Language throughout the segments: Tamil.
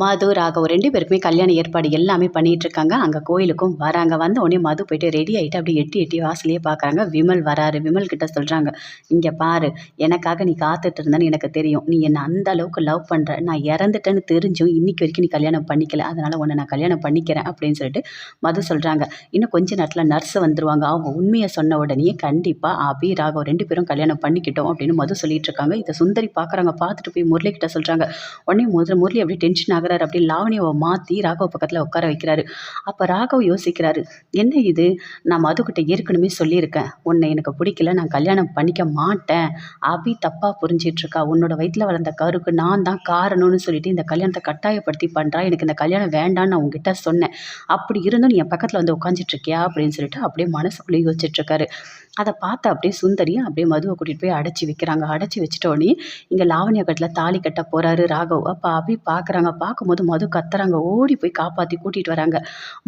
மது ராகவ் ரெண்டு பேருக்குமே கல்யாண ஏற்பாடு எல்லாமே பண்ணிகிட்ருக்காங்க இருக்காங்க அங்கே கோயிலுக்கும் வராங்க. வந்த உடனே மது போயிட்டு ரெடி ஆகிட்டு அப்படியே எட்டி எட்டி வாசலையே பார்க்குறாங்க விமல் வராரு. விமல் கிட்ட சொல்கிறாங்க இங்கே பாரு எனக்காக நீ காத்துட்டு இருந்தேன்னு எனக்கு தெரியும். நீ என்னை அந்த அளவுக்கு லவ் பண்ணுற நான் இறந்துட்டேன்னு தெரிஞ்சும் இன்னைக்கு வரைக்கும் நீ கல்யாணம் பண்ணிக்கல. அதனால் உன்னை நான் கல்யாணம் பண்ணிக்கிறேன். அப்படின்னு சொல்லிட்டு மது சொல்கிறாங்க இன்னும் கொஞ்ச நேரத்தில் நர்ஸ் வந்துருவாங்க. அவங்க உண்மையை சொன்ன உடனே கண்டிப்பாக அபி ராகவ் ரெண்டு பேரும் கல்யாணம் பண்ணிக்கிட்டோம் அப்படின்னு மது சொல்லிட்டு இருக்காங்க. இதை சுந்தரி பார்க்குறாங்க பார்த்துட்டு போய் முரளி கிட்ட சொல்கிறாங்க உடனே முதல்ல முரளி அப்படியே டென்ஷன் ஆகுறாரு அப்படி லாவணியாவை மாற்றி ராகவ் பக்கத்தில் உட்கார வைக்கிறாரு. அப்போ ராகவ் யோசிக்கிறாரு என்ன இது? நான் மதுக்கிட்ட ஏற்கனவே சொல்லியிருக்கேன். உன்னை எனக்கு பிடிக்கல. நான் கல்யாணம் பண்ணிக்க மாட்டேன். அபி தப்பாக புரிஞ்சிட்ருக்கா. உன்னோட வயிற்றில் வளர்ந்த கருக்கு நான் தான் காரணம்னு சொல்லிட்டு இந்த கல்யாணத்தை கட்டாயப்படுத்தி பண்ணுறா எனக்கு இந்த கல்யாணம் வேண்டாம்னு நான் உங்ககிட்ட சொன்னேன். அப்படி இருந்தும் நீ என் பக்கத்தில் வந்து உட்காந்துட்டுருக்கியா அப்படின்னு சொல்லிட்டு அப்படியே மனசுக்குள்ளே யோசிச்சிட்டுருக்காரு அதை பார்த்து அப்படியே சுந்தரியும் அப்படியே மதுவை கூட்டிகிட்டு போய் அடைச்சி வைக்கிறாங்க. அடைச்சி வச்சிட்டோடனே இங்கே லாவணிய கட்டில் தாலி கட்ட போகிறாரு ராகவ். அப்போ அபி பார்க்குறாங்க பார்க்கும்போது மது கத்துறாங்க. ஓடி போய் காப்பாற்றி கூட்டிகிட்டு வராங்க.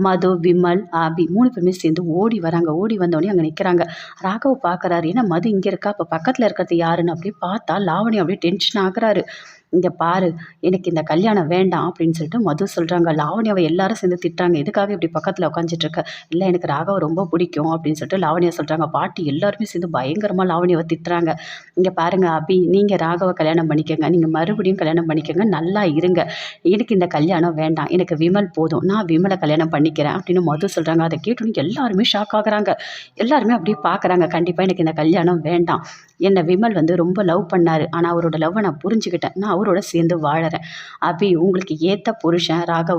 மது விமல் அபி மூணு பேருமே சேர்ந்து ஓடி வராங்க. ஓடி வந்தோடனே அங்கே நிற்கிறாங்க ராகவ் பார்க்குறாரு ஏன்னா மது இங்கே இருக்கா? அப்போ பக்கத்தில் இருக்கிறது யாருன்னு? அப்படியே பார்த்தா லாவணி அப்படியே டென்ஷன் ஆகுறாரு. இங்கே பாரு எனக்கு இந்த கல்யாணம் வேண்டாம் அப்படின்னு சொல்லிட்டு மது சொல்கிறாங்க லாவணியாவை எல்லாரும் சேர்ந்து திட்டுறாங்க. எதுக்காக இப்படி பக்கத்தில் உட்காந்துட்டுருக்க இல்லை எனக்கு ராகவை ரொம்ப பிடிக்கும் அப்படின்னு சொல்லிட்டு லாவணியா சொல்கிறாங்க பாட்டி எல்லாருமே சேர்ந்து பயங்கரமாக லாவணியாவை திட்டுறாங்க. இங்கே பாருங்க அபி நீங்கள் ராகவை கல்யாணம் பண்ணிக்கோங்க. நீங்கள் மறுபடியும் கல்யாணம் பண்ணிக்கோங்க. நல்லா இருங்க. எனக்கு இந்த கல்யாணம் வேண்டாம். எனக்கு விமல் போதும். நான் விமலை கல்யாணம் பண்ணிக்கிறேன் அப்படின்னு மது சொல்கிறாங்க அதை கேட்டோன்னு எல்லாருமே ஷாக் ஆகுறாங்க. எல்லாருமே அப்படியே பார்க்குறாங்க கண்டிப்பாக எனக்கு இந்த கல்யாணம் வேண்டாம். என்னை விமல் வந்து ரொம்ப லவ் பண்ணார். ஆனால் அவரோட லவ்வை நான் புரிஞ்சுக்கிட்டேன். நான் அவரோட சேர்ந்து வாழறேன். அபி உங்களுக்கு ஏற்ற புருஷன் ராகவ்